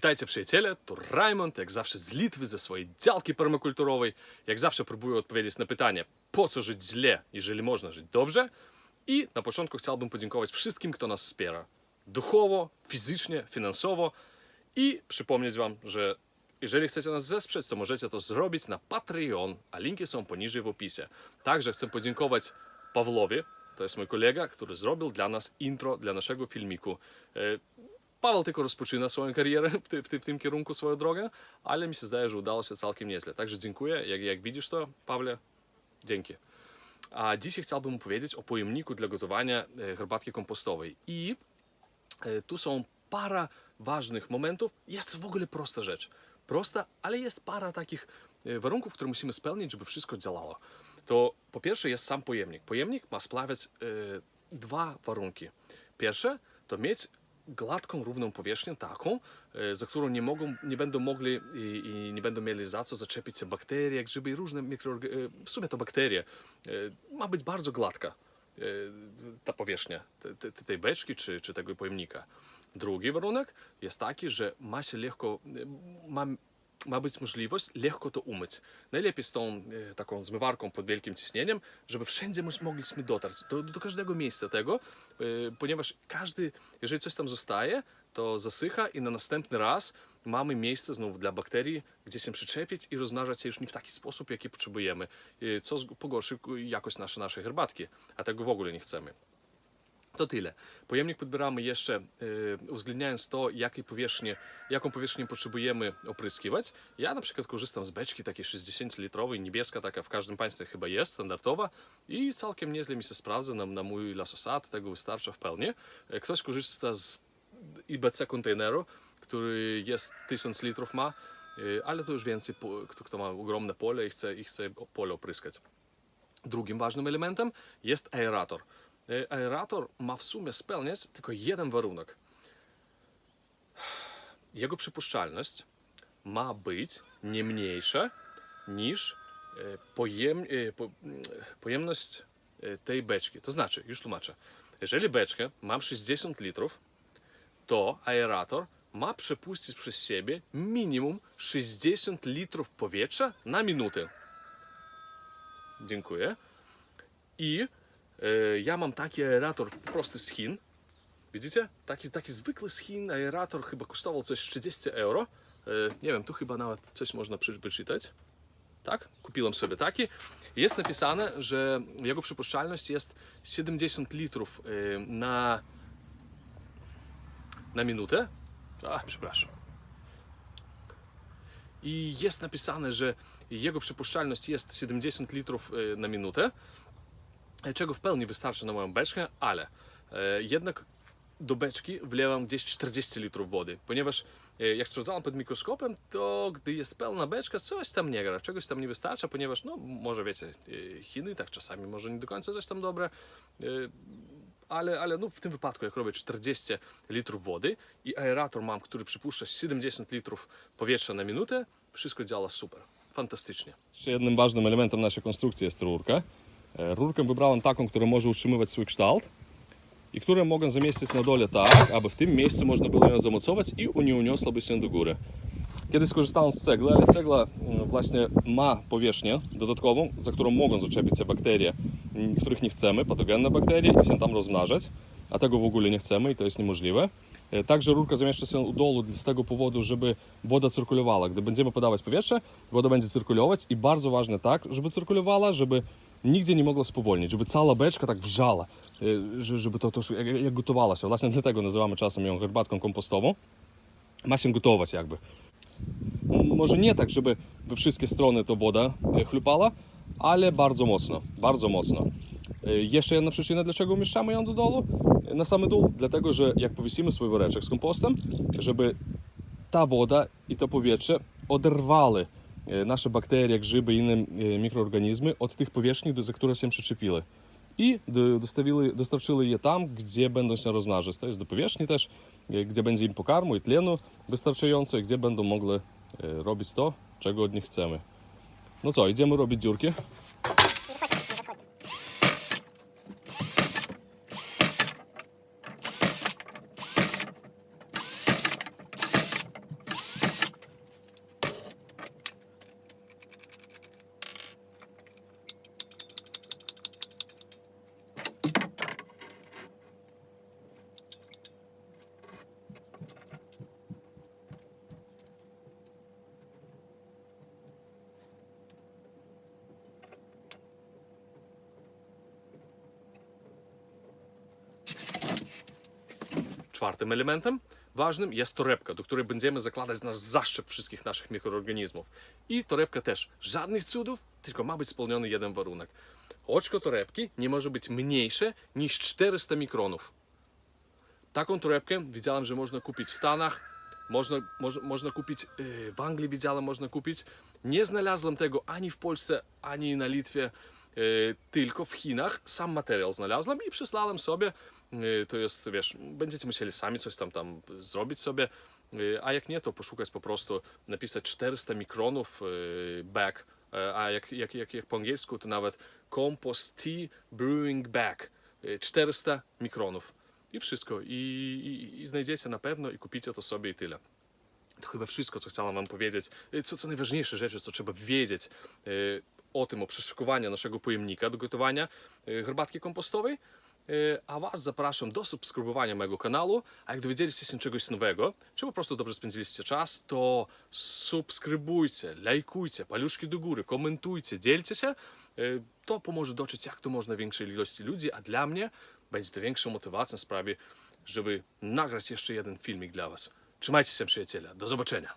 Witajcie przyjaciele, tu Raymond, jak zawsze z Litwy, ze swojej działki permakulturowej. Jak zawsze próbuję odpowiedzieć na pytanie, po co żyć źle, jeżeli można żyć dobrze. I na początku chciałbym podziękować wszystkim, kto nas wspiera. Duchowo, fizycznie, finansowo. I przypomnieć wam, że jeżeli chcecie nas wesprzeć, to możecie to zrobić na Patreon, a linki są poniżej w opisie. Także chcę podziękować Pawłowi, to jest mój kolega, który zrobił dla nas intro dla naszego filmiku. Paweł tylko rozpoczyna swoją karierę w, ty, w, ty, w tym kierunku, swoją drogę, ale mi się zdaje, że udało się całkiem nieźle. Także dziękuję. Jak, jak widzisz to, Pawle, dzięki. A dzisiaj chciałbym opowiedzieć o pojemniku dla gotowania herbatki kompostowej. I tu są para ważnych momentów. Jest w ogóle prosta rzecz. Prosta, ale jest para takich warunków, które musimy spełnić, żeby wszystko działało. To po pierwsze jest sam pojemnik. Pojemnik ma sprawiać e, dwa warunki. Pierwsze to mieć gładką, równą powierzchnię, taką, e, za którą nie, mogą, nie będą mogli i, i nie będą mieli za co zaczepić się bakterie, grzyby i różne mikroorganizmy. W sumie to bakterie. E, Ma być bardzo gładka e, ta powierzchnia te- te- tej beczki czy, czy tego pojemnika. Drugi warunek jest taki, że ma się lekko, ma, ma być możliwość lekko to umyć. Najlepiej z tą e, taką zmywarką pod wielkim ciśnieniem, żeby wszędzie mogliśmy dotarć, do, do każdego miejsca tego, e, ponieważ każdy, jeżeli coś tam zostaje, to zasycha i na następny raz mamy miejsce znów dla bakterii, gdzie się przyczepić i rozmnażać się już nie w taki sposób, jaki potrzebujemy, co pogorszy jakość naszej, naszej herbatki, a tego w ogóle nie chcemy. To tyle. Pojemnik podbieramy jeszcze e, uwzględniając to, jakiej powierzchni, jaką powierzchnię potrzebujemy opryskiwać. Ja na przykład korzystam z beczki takiej 60-litrowej, niebieska taka w każdym państwie chyba jest, standardowa i całkiem nieźle mi się sprawdza na, na mój lasosad, tego wystarcza w pełni. E, Ktoś korzysta z IBC konteneru, który jest 1000 litrów ma, e, ale to już więcej, kto, kto ma ogromne pole i chce, i chce pole opryskać. Drugim ważnym elementem jest aerator. E, Aerator ma w sumie spełniać tylko jeden warunek. Jego przypuszczalność ma być nie mniejsza niż e, pojem, e, po, pojemność tej beczki. To znaczy, już tłumaczę, jeżeli beczkę mam 60 litrów, to aerator ma przepuścić przez siebie minimum 60 litrów powietrza na minutę. Dziękuję. I ja mam taki aerator prosty z Chin. Widzicie? Taki, taki zwykły z Chin aerator chyba kosztował coś 30 euro. E, nie wiem, tu chyba nawet coś można wyczytać. Tak? Kupiłem sobie taki. Jest napisane, że jego przypuszczalność jest 70 litrów e, na, na minutę. A, przepraszam. I jest napisane, że jego przypuszczalność jest 70 litrów e, na minutę, e, czego w pełni wystarczy na moją beczkę, ale e, jednak do beczki wlewam gdzieś 40 litrów wody, ponieważ e, jak sprawdzałem pod mikroskopem, to gdy jest pełna beczka, coś tam nie gra, czegoś tam nie wystarcza, ponieważ, no, może wiecie, e, Chiny tak czasami może nie do końca coś tam dobre, ale, ale no w tym wypadku, jak robię 40 litrów wody i aerator mam, który przypuszcza 70 litrów powietrza na minutę, wszystko działa super, fantastycznie. Jeszcze jednym ważnym elementem naszej konstrukcji jest rurka. E, Rurkę wybrałem taką, która może utrzymywać swój kształt i które mogą zamieścić na dole tak, aby w tym miejscu można było ją zamocować i nie uniosłaby się do góry. Kiedyś skorzystałem z cegły, ale cegła mm, właśnie ma powierzchnię dodatkową, za którą mogą zaczepić się bakterie, których nie chcemy, patogenne bakterie i się tam rozmnażać, a tego w ogóle nie chcemy i to jest niemożliwe. E, Także rurka zamieszcza się u dołu z tego powodu, żeby woda cyrkulowała. Gdy będziemy podawać powietrze, woda będzie cyrkulować i bardzo ważne tak, żeby cyrkulowała, żeby nigdzie nie mogła spowolnić, żeby cała beczka tak wrzała, e, że- żeby to, to jak, gotowała się. Właśnie dlatego nazywamy czasem ją herbatką kompostową. Ma się gotować jakby. Może nie tak, żeby we wszystkie strony to woda e, chlupała, ale bardzo mocno, bardzo mocno. E, Jeszcze jedna przyczyna, dlaczego umieszczamy ją do dołu, na samy dół, dlatego, że jak powiesimy swój woreczek z kompostem, żeby ta woda i to powietrze oderwały nasze bakterie, grzyby i inne e, mikroorganizmy od tych powierzchni, za które się przyczepili. I dostarczyli je tam, gdzie będą się rozmnażać. To jest do powierzchni też, e, gdzie będzie im pokarmu i tlenu wystarczająco, i gdzie będą mogli e, robić to, czego od nich chcemy. No co, idziemy robić dziurki. Czwartym elementem ważnym jest torebka, do której będziemy zakładać nasz zaszczep wszystkich naszych mikroorganizmów. I torebka też. Żadnych cudów, tylko ma być spełniony jeden warunek. Oczko torebki nie może być mniejsze niż 400 mikronów. Taką torebkę widziałem, że można kupić w Stanach, można, moż, można kupić yy, w Anglii, widziałem, można kupić. Nie znalazłem tego ani w Polsce, ani na Litwie, tylko w Chinach. Sam materiał znalazłem i przysłałem sobie. Yy, to jest, wiesz, będziecie musieli sami coś tam, tam zrobić sobie. Yy, A jak nie, to poszukać po prostu, napisać 400 mikronów Yy, a jak, jak, jak, jak po angielsku, to nawet Compost Tea Brewing. Yy, 400 mikronów. I wszystko. I, i, I znajdziecie na pewno i kupicie to sobie i tyle. To chyba wszystko, co chciałam Wam powiedzieć. Co, co najważniejsze rzeczy, co trzeba wiedzieć o tym, o przeszykowaniu naszego pojemnika do gotowania y, herbatki kompostowej. Y, A Was zapraszam do subskrybowania mojego kanału. A jak dowiedzieliście się czegoś nowego, czy po prostu dobrze spędziliście czas, to subskrybujcie, lajkujcie, paluszki do góry, komentujcie, dzielcie się. Y, To pomoże dotrzeć jak to można większej ilości ludzi, a dla mnie będzie to większą motywacją w sprawie, żeby nagrać jeszcze jeden filmik dla Was. Trzymajcie się, przyjaciele. Do zobaczenia.